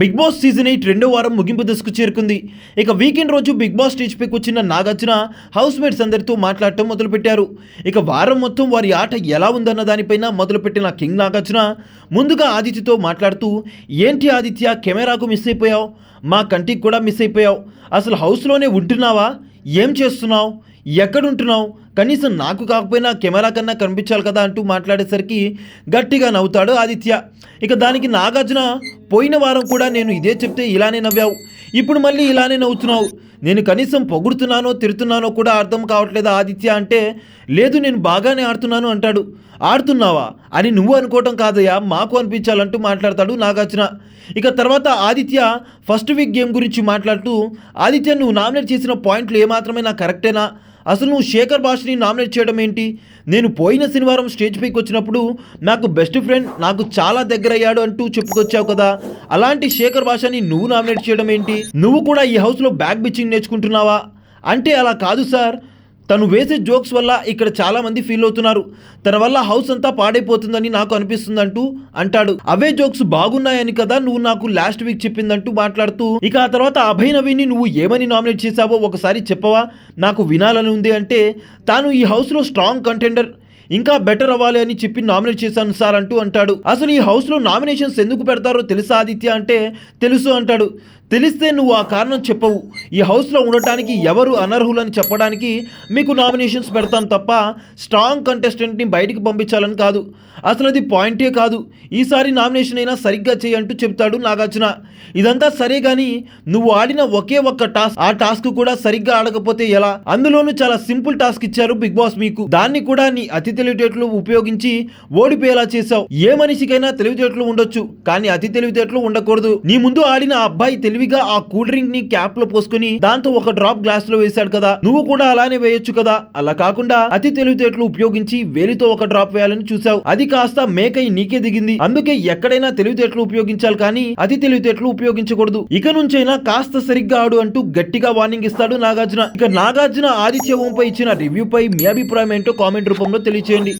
Big boss season eight రెండో వారం ముగింపు దశకు చేరుకుంది. ఇక వీకెండ్ రోజు బిగ్ బాస్ స్టేజ్ పైకి వచ్చిన నాగార్జున హౌస్ మేట్స్ అందరితో మాట్లాడటం మొదలుపెట్టారు. ఇక వారం మొత్తం వారి ఆట ఎలా ఉందన్న దానిపైన మొదలుపెట్టిన కింగ్ నాగార్జున ముందుగా ఆదిత్యతో మాట్లాడుతూ ఏంటి ఆదిత్య కెమెరాకు మిస్ అయిపోయావు? మా కంటికి కూడా మిస్ అయిపోయావు. అసలు హౌస్లోనే ఉంటున్నావా? ఏం చేస్తున్నావు? ఎక్కడుంటున్నావు? కనీసం నాకు కాకపోయినా కెమెరా కన్నా కనిపించాలి కదా అంటూ మాట్లాడేసరికి గట్టిగా నవ్వుతాడు ఆదిత్య. ఇక దానికి నాగార్జున పోయిన వారం కూడా నేను ఇదే చెప్తే ఇలానే నవ్వావు. ఇప్పుడు మళ్ళీ ఇలానే నవ్వుతున్నావు. నేను కనీసం పొగుడుతున్నానో తిడుతున్నానో కూడా అర్థం కావట్లేదా ఆదిత్య అంటే లేదు నేను బాగానే ఆడుతున్నాను అంటాడు. ఆడుతున్నావా? అని నువ్వు అనుకోవటం కాదయ్యా. మాకు అనిపించాలంటూ మాట్లాడతాడు నాగార్జున. ఇక తర్వాత ఆదిత్య ఫస్ట్ వీక్ గేమ్ గురించి మాట్లాడుతూ ఆదిత్య నువ్వు నామినేట్ చేసిన పాయింట్లు ఏమాత్రమే నాకు కరెక్టేనా? అసలు నువ్వు శేఖర్ భాషని నామినేట్ చేయడం ఏంటి? నేను పోయిన శనివారం స్టేజ్ పైకి వచ్చినప్పుడు నాకు బెస్ట్ ఫ్రెండ్ నాకు చాలా దగ్గర అయ్యాడు అంటూ చెప్పుకొచ్చావు కదా. అలాంటి శేఖర్ భాషని నువ్వు నామినేట్ చేయడం ఏంటి? నువ్వు కూడా ఈ హౌస్లో బ్యాక్ బిచ్చింగ్ నేర్చుకుంటున్నావా? అంటే అలా కాదు సార్. తను వేసే జోక్స్ వల్ల ఇక్కడ చాలా మంది ఫీల్ అవుతున్నారు. తన వల్ల హౌస్ అంతా పాడైపోతుందని నాకు అనిపిస్తుందంటూ అంటాడు. అవే జోక్స్ బాగున్నాయని కదా నువ్వు నాకు లాస్ట్ వీక్ చెప్పిందంటూ మాట్లాడుతూ ఇక ఆ తర్వాత అభయ్ నవీని నువ్వు ఏమని నామినేట్ చేశావో ఒకసారి చెప్పవా? నాకు వినాలని ఉంది అంటే తాను ఈ హౌస్లో స్ట్రాంగ్ కంటెండర్ ఇంకా బెటర్ అవ్వాలి అని చెప్పి నామినేట్ చేశాను సార్ అంటూ అంటాడు. అసలు ఈ హౌస్లో నామినేషన్స్ ఎందుకు పెడతారో తెలుసా ఆదిత్య అంటే తెలుసు అంటాడు. తెలిస్తే నువ్వు ఆ కారణం చెప్పవు. ఈ హౌస్లో ఉండటానికి ఎవరు అనర్హులని చెప్పడానికి మీకు నామినేషన్స్ పెడతాం తప్ప స్ట్రాంగ్ కంటెస్టెంట్ని బయటికి పంపించాలని కాదు. అసలు అది పాయింటే కాదు. ఈసారి నామినేషన్ అయినా సరిగ్గా చేయంటూ చెప్తాడు నాగార్జున. ఇదంతా సరే కానీ నువ్వు ఆడిన ఒకే ఒక్క టాస్క్ ఆ టాస్క్ కూడా సరిగ్గా ఆడకపోతే ఎలా? అందులోనూ చాలా సింపుల్ టాస్క్ ఇచ్చారు బిగ్ బాస్ మీకు. దాన్ని కూడా నీ అతి తెలివితేటలు ఉపయోగించి ఓడిపోయేలా చేశావు. ఏ మనిషికైనా తెలివితేటలు ఉండొచ్చు కానీ అతి తెలివితేటలు ఉండకూడదు. నీ ముందు ఆడిన అబ్బాయి తెలివి తెలివిగా ఆ కూల్ డ్రింక్ని క్యాప్లో పోసుకుని దాంతో ఒక డ్రాప్ గ్లాస్లో వేశాడు కదా. నువ్వు కూడా అలానే వేయొచ్చు కదా. అలా కాకుండా అతి తెలివితేటలు ఉపయోగించి వేలితో ఒక డ్రాప్ వేయాలని చూసావు అది కాస్త మేకై నీకే దిగింది. అందుకే ఎక్కడైనా తెలివితేటలు ఉపయోగించాలి కానీ అతి తెలివితేటలు ఉపయోగించకూడదు. ఇక నుంచైనా కాస్త సరిగ్గా ఆడు అంటూ గట్టిగా వార్నింగ్ ఇస్తాడు నాగార్జున. ఇక నాగార్జున ఆదిత్య ఓంపై ఇచ్చిన రివ్యూ పై మీ అభిప్రాయం ఏంటో కామెంట్ రూపంలో తెలియచేయండి.